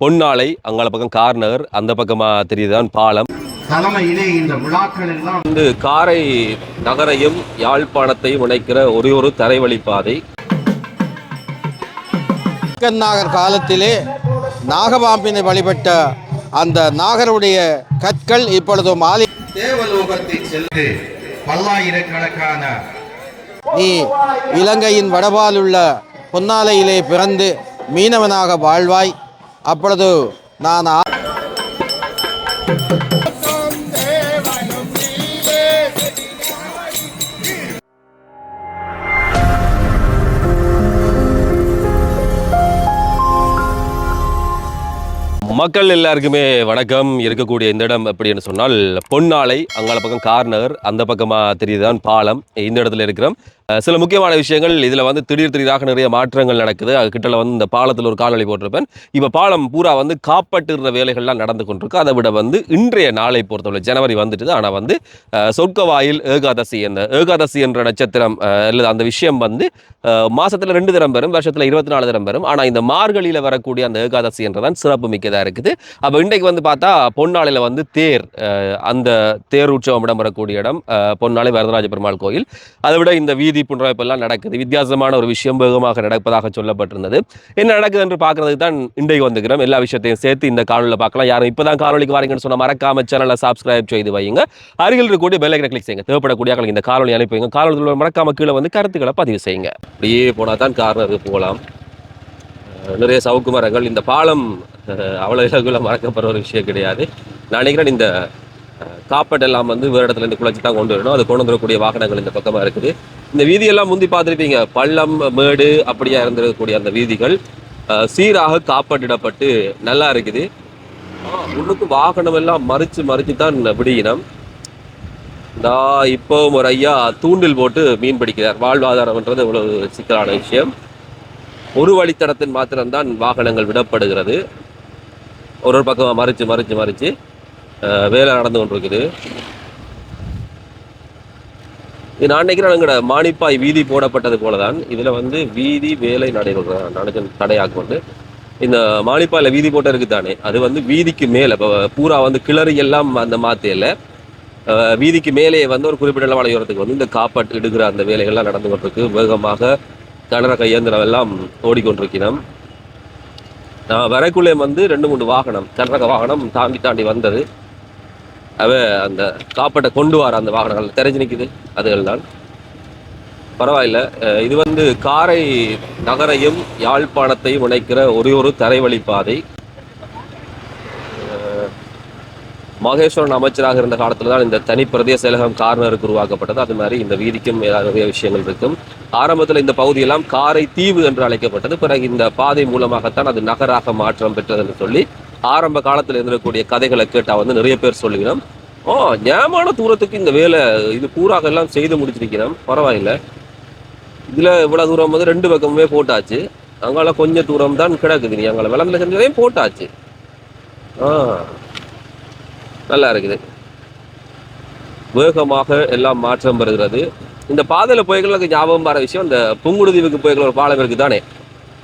பொன்னாலை அங்கால பக்கம் கார்நகர் அந்த பக்கமா தெரியுதுதான் பாலம். தலைமையிலே இந்த விழாக்கள் எல்லாம் வந்து காரை நகரையும் யாழ்ப்பாணத்தையும் இணைக்கிற ஒரே ஒரு தரைவழி பாதை. நாகர் காலத்திலே நாகபாம்பினை வழிபட்ட அந்த நாகருடைய கற்கள் இப்பொழுது மாலை தேவலோகத்தில் சென்று பல்லாயிரக்கணக்கான நீ இலங்கையின் வடபாலுள்ள பொன்னாலையிலே பிறந்து மீனவனாக வாழ்வாய். அப்பொழுது நான் மக்கள் எல்லாருக்குமே வணக்கம். இருக்கக்கூடிய இந்த இடம் அப்படின்னு சொன்னால் பொன்னாலை அங்கால பக்கம் கார்நகர் அந்த பக்கமா தெரியுதுதான் பாலம். இந்த இடத்துல இருக்கிறோம். சில முக்கியமான விஷயங்கள் இதில் வந்து திடீர் திடீராக நிறைய மாற்றங்கள் நடக்குது. அது கிட்டல வந்து இந்த பாலத்தில் ஒரு காணொளி போட்டிருப்பேன். இப்போ பாலம் பூரா வந்து காப்பாற்றுற வேலைகள்லாம் நடந்து கொண்டிருக்கு. அதை விட வந்து இன்றைய நாளை பொறுத்தவரை ஜனவரி வந்துட்டுது ஆனால் வந்து சொர்க்கவாயில் ஏகாதசி என்ற ஏகாதசி என்ற நட்சத்திரம் அல்லது அந்த விஷயம் வந்து மாதத்தில் மாசத்துல ரெண்டு தரம் பெறும் வருஷத்துல இருபத்தி நாலு தரம் பெறும். ஆனால் இந்த மார்கழியில வரக்கூடிய அந்த ஏகாதசி என்றதான் சிறப்பு மிக்கதா இருக்குது. அப்போ இன்றைக்கு வந்து பார்த்தா பொன்னாலையில் வந்து தேர் அஹ், அந்த தேர் உற்சவம் இடம் வரக்கூடிய இடம் பொன்னாளை வரதராஜ பெருமாள் கோயில். அதை விட இந்த வீதி புன்றவைப்பெல்லாம் நடக்குது. வித்தியாசமான ஒரு விஷயம் வேகமாக நடப்பதாக சொல்லப்பட்டிருந்தது. என்ன நடக்குது என்று பார்க்கறதுக்கு தான் இன்றைக்கு வந்துக்கிறோம் எல்லா விஷயத்தையும் சேர்த்து இந்த காணொலியில் பார்க்கலாம். யாரும் இப்போ தான் காணொலிக்கு வாரீங்கன்னு சொன்னால் மறக்காம சேனலை சப்ஸ்கிரைப் செய்து வைங்க அருகில் இருக்கக்கூடிய பெல் கிளிக் செய்யுங்க. தேவைப்படக்கூடிய இந்த காணொலி அனுப்புவீங்க காணொலியில் மறக்காம கீழே வந்து கருத்துக்களை பதிவு செய்யுங்க. அப்படியே போனால் தான் காரணத்துக்கு போகலாம். நிறைய சவுக்கு மரங்கள் இந்த பாலம் அஹ், அவ்வளவு இலகுல மறக்கப்படுற ஒரு விஷயம் கிடையாது. நான் நினைக்கிறேன் இந்த காப்பட் எல்லாம் வந்து வேறு இடத்துல இருந்து குழச்சி தான் கொண்டு வரணும். அது கொண்டு வந்துடக்கூடிய வாகனங்கள் இந்த பக்கமாக இருக்குது. இந்த வீதியெல்லாம் முந்தி பார்த்துருப்பீங்க. பள்ளம் மேடு அப்படியா இருந்திருக்கக்கூடிய அந்த வீதிகள் சீராக காப்பாற்றிடப்பட்டு நல்லா இருக்குது. உள்ளுக்கு வாகனம் எல்லாம் மறிச்சு மறிச்சு தான் விடியினம். நான் இப்போ ஒரு ஐயா தூண்டில் போட்டு மீன் பிடிக்கிறார். வாழ்வாதாரம்ன்றது இவ்வளவு சிக்கலான விஷயம். ஒரு வழித்தடத்தின் மாத்திரம்தான் வாகனங்கள் விடப்படுகிறது. ஒரு ஒரு பக்கம் மறிச்சு மறிச்சு மறிச்சு வேலை நடந்து கொண்டிருக்குது. இது நான் நினைக்கிறேன் எங்களோட மானிப்பாய் வீதி போடப்பட்டது போல தான் இதில் வந்து வீதி வேலை நடைபெற நடக்க தடையாக்கொண்டு இந்த மானிப்பாயில் வீதி போட்ட இருக்கு தானே. அது வந்து வீதிக்கு மேலே இப்போ பூரா வந்து கிளறி எல்லாம் அந்த மாத்தையில் வீதிக்கு மேலேயே வந்து ஒரு குறிப்பிட்ட அளவு உயரத்துக்கு வந்து இந்த காப்பாட்டு இடுகிற அந்த வேலைகள்லாம் நடந்து கொண்டிருக்கு. வேகமாக கனரக இயந்திரம் எல்லாம் ஓடிக்கொண்டிருக்கிறோம் நான் வரக்குள்ளே வந்து ரெண்டு மூணு வாகனம் கனரக வாகனம் தாண்டி தாண்டி வந்தது. அவ அந்த காப்பட்டை கொண்டு வர அந்த வாகனங்கள் தெரிஞ்சு நிற்குது அதுகள் தான் பரவாயில்ல. அஹ் இது வந்து காரை நகரையும் யாழ்ப்பாணத்தையும் இணைக்கிற ஒரே ஒரு தரைவழி பாதை. மகேஸ்வரன் அமைச்சராக இருந்த காலத்துல தான் இந்த தனி பிரதேச செயலகம் கார்னருக்கு உருவாக்கப்பட்டது. அது மாதிரி இந்த வீதிக்கும் ஏதாவது நிறைய விஷயங்கள் இருக்கும். ஆரம்பத்தில் இந்த பகுதியெல்லாம் காரை தீவு என்று அழைக்கப்பட்டது. பிறகு இந்த பாதை மூலமாகத்தான் அது நகராக மாற்றம் பெற்றது என்று சொல்லி ஆரம்ப காலத்தில் இருந்திருக்கக்கூடிய கதைகளை கேட்டால் வந்து நிறைய பேர் சொல்லுகிறோம். ஓ ஞாபகமான தூரத்துக்கு இந்த வேலை இது பூராக எல்லாம் செய்து முடிச்சிருக்கிறோம். பரவாயில்ல. இதில் இவ்வளோ தூரம் வந்து ரெண்டு பக்கமுமே போட்டாச்சு. அங்கால கொஞ்சம் தூரம் தான் கிடக்குது. நீ அங்கால விளம்பரம் செஞ்சதையும் போட்டாச்சு. ஆ நல்லா இருக்குது. வேகமாக எல்லாம் மாற்றம் வருகிறது. இந்த பாதையில் போய்களுக்கு ஞாபகம் வர விஷயம் இந்த புங்குடுதீவுக்கு போய்கள் ஒரு பாலம் இருக்குது தானே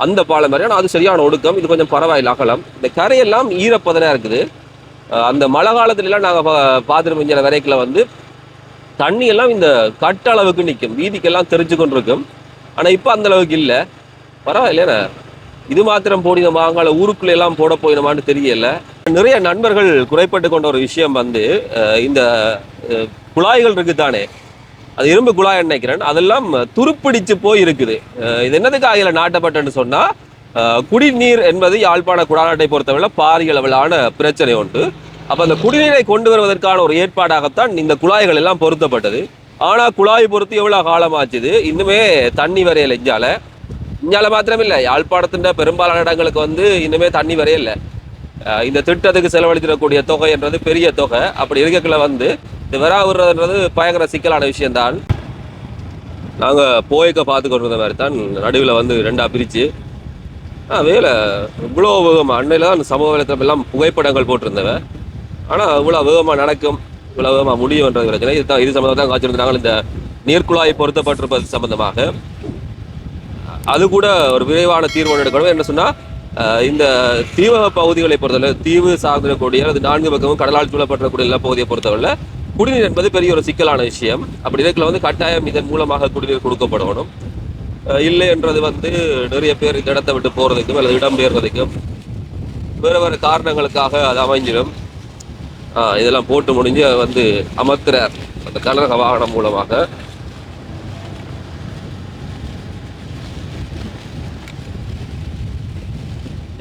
அந்த பாலம் மாதிரி ஆனால் அது சரியான ஒடுக்கம். இது கொஞ்சம் பரவாயில்ல அகலம். இந்த கரையெல்லாம் ஈரப்பதனாக இருக்குது. அந்த மழை காலத்துல எல்லாம் நாங்க பா- பார்த்துட்டு மிஞ்சின வரைக்கில் வந்து தண்ணி எல்லாம் இந்த கட்ட அளவுக்கு நிற்கும் வீதிக்கெல்லாம் தெரிஞ்சு கொண்டிருக்கும். ஆனா இப்ப அந்த அளவுக்கு இல்ல. பரவாயில்ல இது மாத்திரம் போடினோமா நம்ம அங்கால ஊருக்குள்ள எல்லாம் போட போயிடுமான்னு தெரியல. நிறைய நண்பர்கள் குறைப்பட்டு கொண்ட ஒரு விஷயம் வந்து இந்த குழாய்கள் இருக்கு தானே? அது இரும்பு குழாய் நினைக்கிறேன் அதெல்லாம் துருப்பிடிச்சு போய் இருக்குது இது என்னதுக்கு இதில் நாட்டப்பட்டன்னு சொன்னால் குடிநீர் என்பது யாழ்ப்பாண குடாநாட்டை பொறுத்தவரை பாரிய அளவிலான பிரச்சனை உண்டு. அப்போ அந்த குடிநீரை கொண்டு வருவதற்கான ஒரு ஏற்பாடாகத்தான் இந்த குழாய்கள் எல்லாம் பொருத்தப்பட்டது. ஆனால் குழாய் பொறுத்து எவ்வளோ காலமாச்சுது? இன்னுமே தண்ணி வரையலை இஞ்சால. இஞ்சால மாத்திரமில்லை யாழ்ப்பாணத்தின் பெரும்பாலான இடங்களுக்கு வந்து இன்னுமே தண்ணி வரையலை. இந்த திட்டத்துக்கு செலவழித்திடக்கூடிய தொகை என்றது பெரிய தொகை. அப்படி இருக்கக்குள்ள வந்து இந்த விரா விடுறதுன்றது பயங்கர சிக்கலான விஷயம்தான். நாங்கள் போய்க்க பார்த்து கொண்டிருந்த மாதிரி தான் நடுவில் வந்து ரெண்டா பிரிச்சு. ஆ வேலை இவ்வளோ வேகமாக அன்னையில் தான் சமூக வலைத்தளம் எல்லாம் புகைப்படங்கள் போட்டிருந்தவன் ஆனால் இவ்வளோ வேகமாக நடக்கும் இவ்வளோ வேகமாக முடியும்ன்றது பிரச்சனை இதுதான் இது சம்மந்தமாக தான் காய்ச்சிருந்தாங்க இந்த நீர்க்குழாய் பொருத்தப்பட்டிருப்பது சம்மந்தமாக அது கூட ஒரு விரைவான தீர்வு எடுக்கணும் என்ன சொன்னால் இந்த தீவக பகுதிகளை பொறுத்தவரை தீவு சார்ந்திருக்கக்கூடிய அது நான்கு பக்கமும் கடலால் சூழப்பட்டிருக்கக்கூடிய எல்லா பகுதியை பொறுத்தவரை குடிநீர் என்பது பெரிய ஒரு சிக்கலான விஷயம். அப்படி இருக்கல வந்து கட்டாயம் இதன் மூலமாக குடிநீர் கொடுக்கப்படணும். இல்லை என்றது வந்து நிறைய பேர் இந்த இடத்தை விட்டு போகிறதுக்கும் அல்லது இடம்பெயர்றதுக்கும் வேறு வேறு காரணங்களுக்காக அது அமைஞ்சிடும். இதெல்லாம் போட்டு முடிஞ்சு வந்து அமர்த்துறார் அந்த கனரக வாகனம் மூலமாக.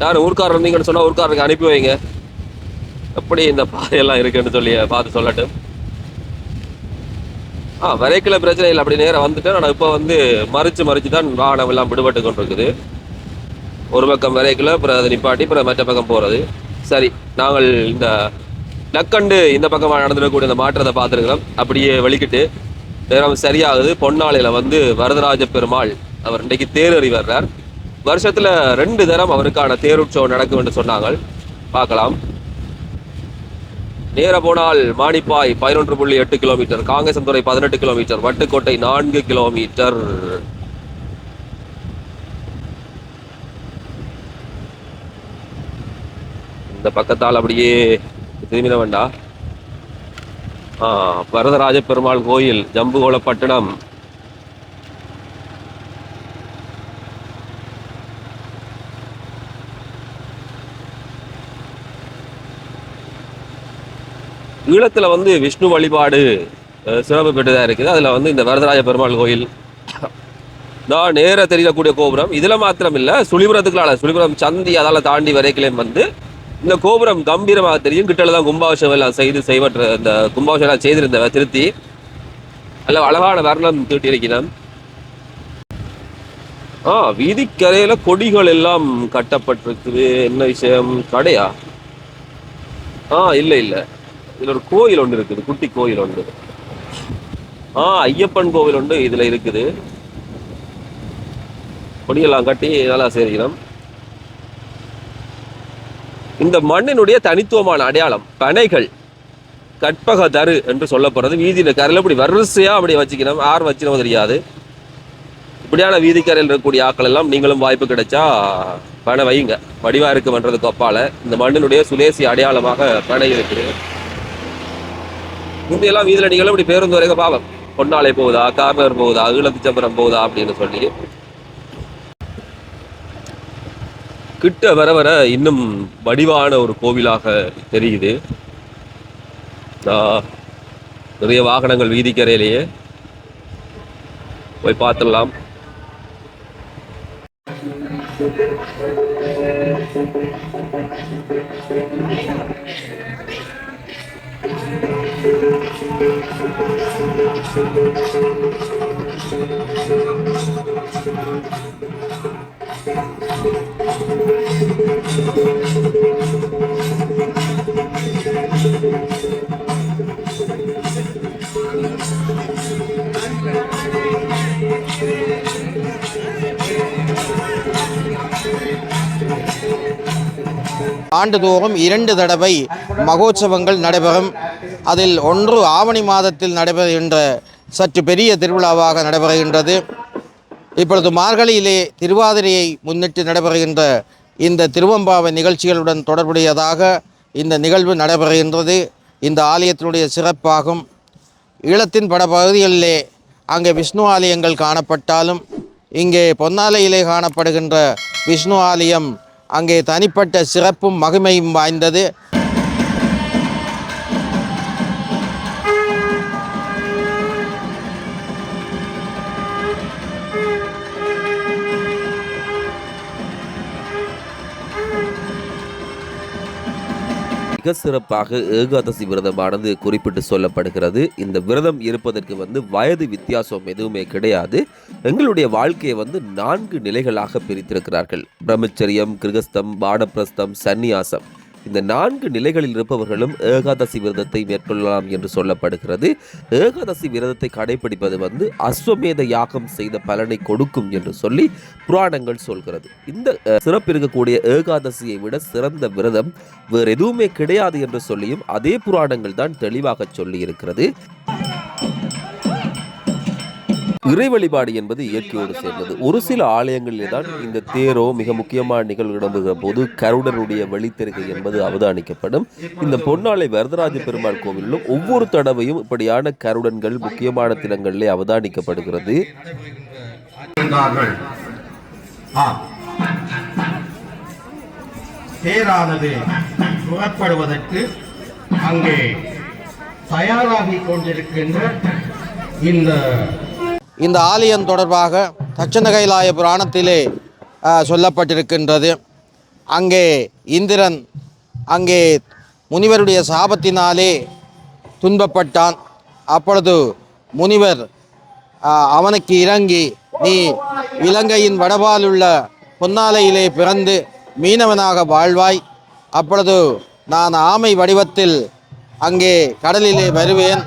யார் ஊர்க்காரர் இருந்தீங்கன்னு சொன்னால் ஊர்க்காரருக்கு அனுப்பி வைங்க. எப்படி இந்த பாதையெல்லாம் இருக்குன்னு சொல்லி பார்த்து சொல்லட்டும். ஆ வரைக்கல பிரச்சனை இல்லை. அப்படி நேரம் வந்துட்டேன். ஆனால் இப்போ வந்து மறிச்சு மறிச்சு தான் வாகனம் எல்லாம் விடுபட்டு கொண்டிருக்குது. ஒரு பக்கம் வரைக்கல அப்புறம் அதை நிப்பாட்டி அப்புறம் மற்ற பக்கம் போகிறது சரி நாங்கள் இந்த நக்கண்டு இந்த பக்கமாக நடந்துடக்கூடிய இந்த மாற்றத்தை பார்த்துருக்கிறோம். அப்படியே வெளிக்கிட்டு நேரம் சரியாகுது. பொன்னாளையில் வந்து வரதராஜ பெருமாள் அவர் இன்றைக்கு தேரறி வர்றார். வருஷத்தில் ரெண்டு தரம் அவருக்கான தேருற்சவம் நடக்கும் என்று சொன்னாங்க பார்க்கலாம். நேர போனால் மானிப்பாய் பதினொன்று புள்ளி எட்டு கிலோமீட்டர் காங்கேசன்துறை பதினெட்டு கிலோமீட்டர் வட்டுக்கோட்டை நான்கு கிலோமீட்டர். இந்த பக்கத்தால் அப்படியே திரும்பின வேண்டா ஆ வரதராஜ பெருமாள் கோயில் ஜம்புகோளப்பட்டினம். ஈழத்துல வந்து விஷ்ணு வழிபாடு சிறப்பு பெற்றதாக இருக்குது. அதுல வந்து இந்த வரதராஜ பெருமாள் கோயில். நான் நேர தெரியக்கூடிய கோபுரம். இதில் மாத்திரம் இல்லை சுழிபுரத்துக்குள்ளால சுழிபுரம் சந்தி அதால தாண்டி வரைக்கிலையும் வந்து இந்த கோபுரம் கம்பீரமாக தெரியும். கிட்டல தான் கும்பாபிஷேகம் எல்லாம் செய்து செய்வற்ற இந்த கும்பாபிஷேகம் எல்லாம் செய்திருந்த திருத்தி. நல்ல அழகான வர்ணம் தீட்டியிருக்கிறான். ஆ வீதிக்கரையில கொடிகள் எல்லாம் கட்டப்பட்டிருக்குது. என்ன விஷயம்? கடையா? ஆ இல்லை இல்லை. இதுல ஒரு கோயில் ஒன்று இருக்குது குட்டி கோயில் ஒன்று. ஆ ஐயப்பன் கோவில் ஒன்று இதில் இருக்குது. கொடியெல்லாம் கட்டி நல்லா செய்கிறோம் இந்த மண்ணினுடைய தனித்துவமான அடையாளம் பனைகள். கற்பக தரு என்று சொல்லப்படுறது. வீதியில் கரையில் இப்படி வரிசையா அப்படி வச்சுக்கணும். யார் வச்சினோ தெரியாது. இப்படியான வீதிக்கரையில் இருக்கக்கூடிய ஆக்கள் எல்லாம் நீங்களும் வாய்ப்பு கிடைச்சா பனை வையுங்க. வடிவா இருக்குமன்றதுக்கு ஒப்பால. இந்த மண்ணினுடைய சுதேசி அடையாளமாக பனை இருக்குது. முந்தையெல்லாம் வீதியில நீங்களும் இப்படி பேருந்து வரைக்கும் பாவம் பொன்னாலை போகுதா கார்னர் போகுதா ஈழத்துச்சம்பரம் போகுதா அப்படின்னு சொல்லி. கிட்ட வர வர இன்னும் வடிவான ஒரு கோவிலாக தெரியுது. ஆஹ், நிறைய வாகனங்கள் வீதிக்கரையிலேயே. போய் பார்த்துடலாம். ஆண்டுதோறும் இரண்டு தடவை மகோத்சவங்கள் நடைபெறும். அதில் ஒன்று ஆவணி மாதத்தில் நடைபெறுகின்ற சற்று பெரிய திருவிழாவாக நடைபெறுகின்றது. இப்பொழுது மார்கழியிலே திருவாதிரையை முன்னிட்டு நடைபெறுகின்ற இந்த திருவம்பாவை நிகழ்ச்சிகளுடன் தொடர்புடையதாக இந்த நிகழ்வு நடைபெறுகின்றது. இந்த ஆலயத்தினுடைய சிறப்பாகும். ஈழத்தின் பல பகுதிகளிலே அங்கே விஷ்ணு ஆலயங்கள் காணப்பட்டாலும் இங்கே பொன்னாலையிலே காணப்படுகின்ற விஷ்ணு ஆலயம் அங்கே தனிப்பட்ட சிறப்பும் மகிமையும் வாய்ந்தது. மிக சிறப்பாக ஏகாதசி விரதமானது குறிப்பிட்டு சொல்லப்படுகிறது. இந்த விரதம் இருப்பதற்கு வந்து வயது வித்தியாசம் எதுவுமே கிடையாது. எங்களுடைய வாழ்க்கையை வந்து நான்கு நிலைகளாக பிரித்திருக்கிறார்கள். பிரம்மச்சரியம் கிருகஸ்தம் பானப்பிரஸ்தம் சந்நியாசம். இந்த நான்கு நிலைகளில் இருப்பவர்களும் ஏகாதசி விரதத்தை மேற்கொள்ளலாம் என்று சொல்லப்படுகிறது. ஏகாதசி விரதத்தை கடைபிடிப்பது வந்து அஸ்வமேத யாகம் செய்த பலனை கொடுக்கும் என்று சொல்லி புராணங்கள் சொல்கிறது. இந்த அஹ், சிறப்பு இருக்கக்கூடிய ஏகாதசியை விட சிறந்த விரதம் வேறு எதுவுமே கிடையாது என்று சொல்லியும் அதே புராணங்கள் தான் தெளிவாக சொல்லி இருக்கிறது இறை வழிபாடு என்பது இயற்கையோடு சேர்ந்தது. ஒரு சில ஆலயங்களில் தான் இந்த தேரோ மிக முக்கியமான நிகழ்வு இடம்பெறுகிற போது கருடருடைய வழித்தருகை என்பது அவதானிக்கப்படும். இந்த பொன்னாலை வரதராஜ பெருமாள் கோவிலிலும் ஒவ்வொரு தடவையும் இப்படியான கருடன்கள் முக்கியமான தினங்களிலே அவதானிக்கப்படுகிறது. தேரானது புறப்படுவதற்கு அங்கே தயாராகி கொண்டிருக்கின்ற இந்த இந்த ஆலயம் தொடர்பாக தட்சண கைலாய புராணத்திலே சொல்லப்பட்டிருக்கின்றது. அங்கே இந்திரன் அங்கே முனிவருடைய சாபத்தினாலே துன்பப்பட்டான். அப்பொழுது முனிவர் அவனுக்கு இறங்கி நீ இலங்கையின் வடபாலுள்ள பொன்னாலையிலே பிறந்து மீனவனாக வாழ்வாய். அப்பொழுது நான் ஆமை வடிவத்தில் அங்கே கடலிலே வருவேன்.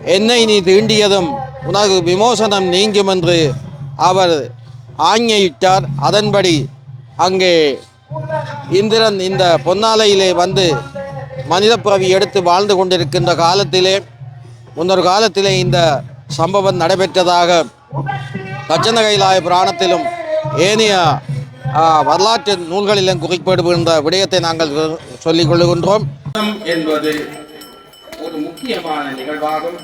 என்னை நீ தீண்டியதும் உனக்கு விமோசனம் நீங்கும் என்று அவர் ஆங்கியிட்டார் அதன்படி அங்கே இந்திரன் இந்த பொன்னாலையிலே வந்து மனித பிறவி எடுத்து வாழ்ந்து கொண்டிருக்கின்ற காலத்திலே முன்னொரு காலத்திலே இந்த சம்பவம் நடைபெற்றதாக தட்சண கைலாய புராணத்திலும் ஏனைய வரலாற்று நூல்களிலும் குறிப்பிடுகின்ற விடயத்தை நாங்கள் சொல்லிக் கொள்ளுகின்றோம். என்பது முக்கியமான நிகழ்வாகும்.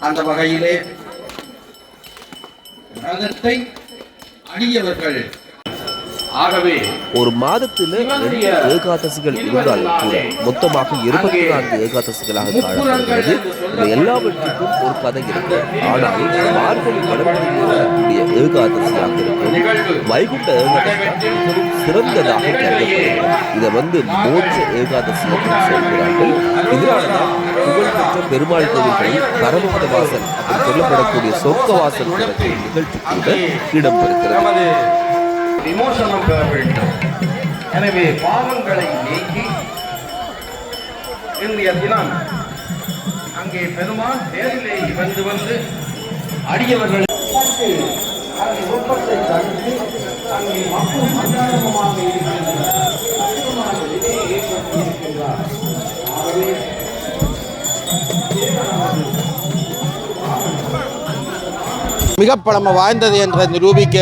அந்த வகையிலே ரதத்தை அடியவர்கள் ஒரு மாதத்தில் ரெண்டு ஏகாதசிகள் இருந்தாலும் கூட மொத்தமாக இருபத்தி நான்கு ஏகாதசிகளாக காணப்படுகிறது. இந்த எல்லாவற்றுக்கும் ஒரு கதை இருக்கு. ஆனால் மார்கழி வடமொழியில் வரக்கூடிய ஏகாதசியாக இருக்கும். வைகுண்ட ஏகாதசி சிறந்ததாக கருதப்படுகிறது. இதை வந்து மோட்ச ஏகாதசி என்று சொல்கிறார்கள். இதனால்தான் புகழ்பெற்ற பெருமாள் கோவில்களில் பரமபத வாசல் சொல்லப்படக்கூடிய சொர்க்க வாசல் நிகழ்ச்சி கூட இடம்பெறுகிறது. விமோசனம் பெற வேண்டும். எனவே பாவங்களை நீக்கி இன்றைய தினம் அங்கே பெருமாள் நேரிலே வந்து வந்து அடியவர்கள் அங்கே ஒப்பத்தை தடுத்து அங்கே மக்கள் மந்தாரமாக ஆகவே மிக பழமை வாய்ந்தது என்று நிரூபிக்க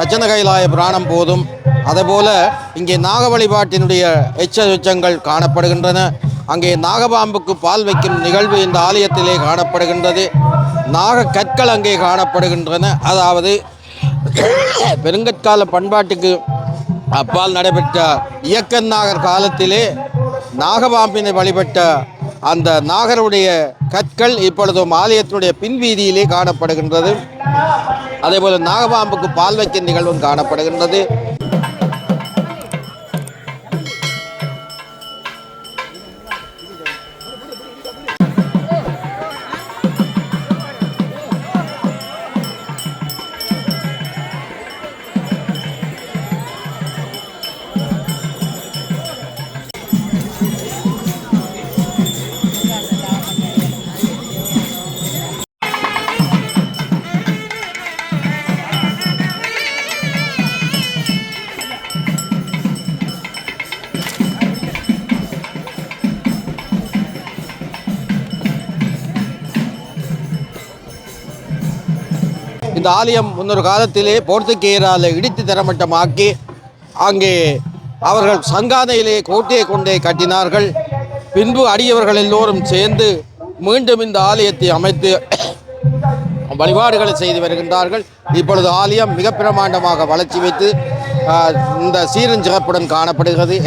தச்சன கைலாய புராணம் போதும். அதேபோல இங்கே நாக வழிபாட்டினுடைய எச்ச உச்சங்கள் காணப்படுகின்றன. அங்கே நாகபாம்புக்கு பால் வைக்கும் நிகழ்வு இந்த ஆலயத்திலே காணப்படுகின்றது. நாக கற்கள் அங்கே காணப்படுகின்றன. அதாவது பெருங்கற்கால பண்பாட்டுக்கு அப்பால் நடைபெற்ற இயக்கநாகர் காலத்திலே நாகபாம்பினை வழிபட்ட அந்த நாகருடைய கற்கள் இப்பொழுதும் ஆலயத்தினுடைய பின்வீதியிலே காணப்படுகின்றது. அதேபோல நாகபாம்புக்கு பால் வைக்கும் நிகழ்வும் காணப்படுகின்றது. இந்த ஆலயம் முன்னொரு காலத்திலே போர்த்துகேயரால் இடித்து தரமட்டமாக்கி அங்கே அவர்கள் சங்கானையிலே கோட்டையை கொண்டே கட்டினார்கள். பின்பு அடியவர்கள் எல்லோரும் சேர்ந்து மீண்டும் இந்த ஆலயத்தை அமைத்து வழிபாடுகளை செய்து வருகின்றார்கள். இப்பொழுது ஆலயம் மிக பிரமாண்டமாக வளர்ச்சி வைத்து இந்த சீரஞ்சிறப்புடன் காணப்படுகிறது.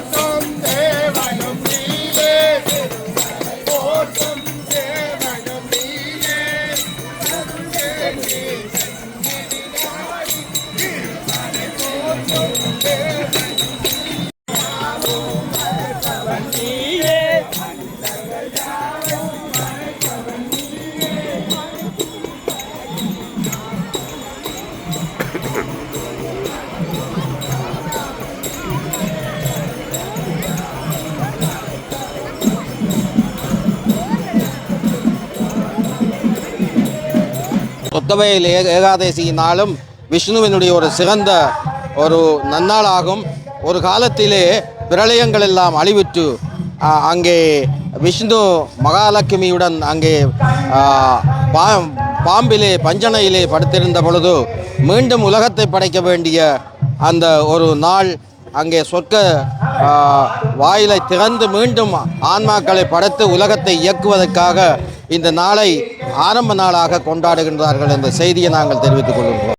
ছোট புத்தபையில் ஏ ஏகாதசியினாலும் விஷ்ணுவினுடைய ஒரு சிறந்த ஒரு நன்னாளாகும். ஒரு காலத்திலே பிரளயங்கள் எல்லாம் அழிவிட்டு அங்கே விஷ்ணு மகாலட்சுமியுடன் அங்கே பா பாம்பிலே பஞ்சனையிலே படுத்திருந்த பொழுது மீண்டும் உலகத்தை படைக்க வேண்டிய அந்த ஒரு நாள் அங்கே சொர்க்க வாயிலை திறந்து மீண்டும் ஆன்மாக்களை படைத்து உலகத்தை இயக்குவதற்காக இந்த நாளை ஆரம்ப நாளாக கொண்டாடுகின்றார்கள் என்ற செய்தியை நாங்கள் தெரிவித்துக் கொள்கின்றோம்.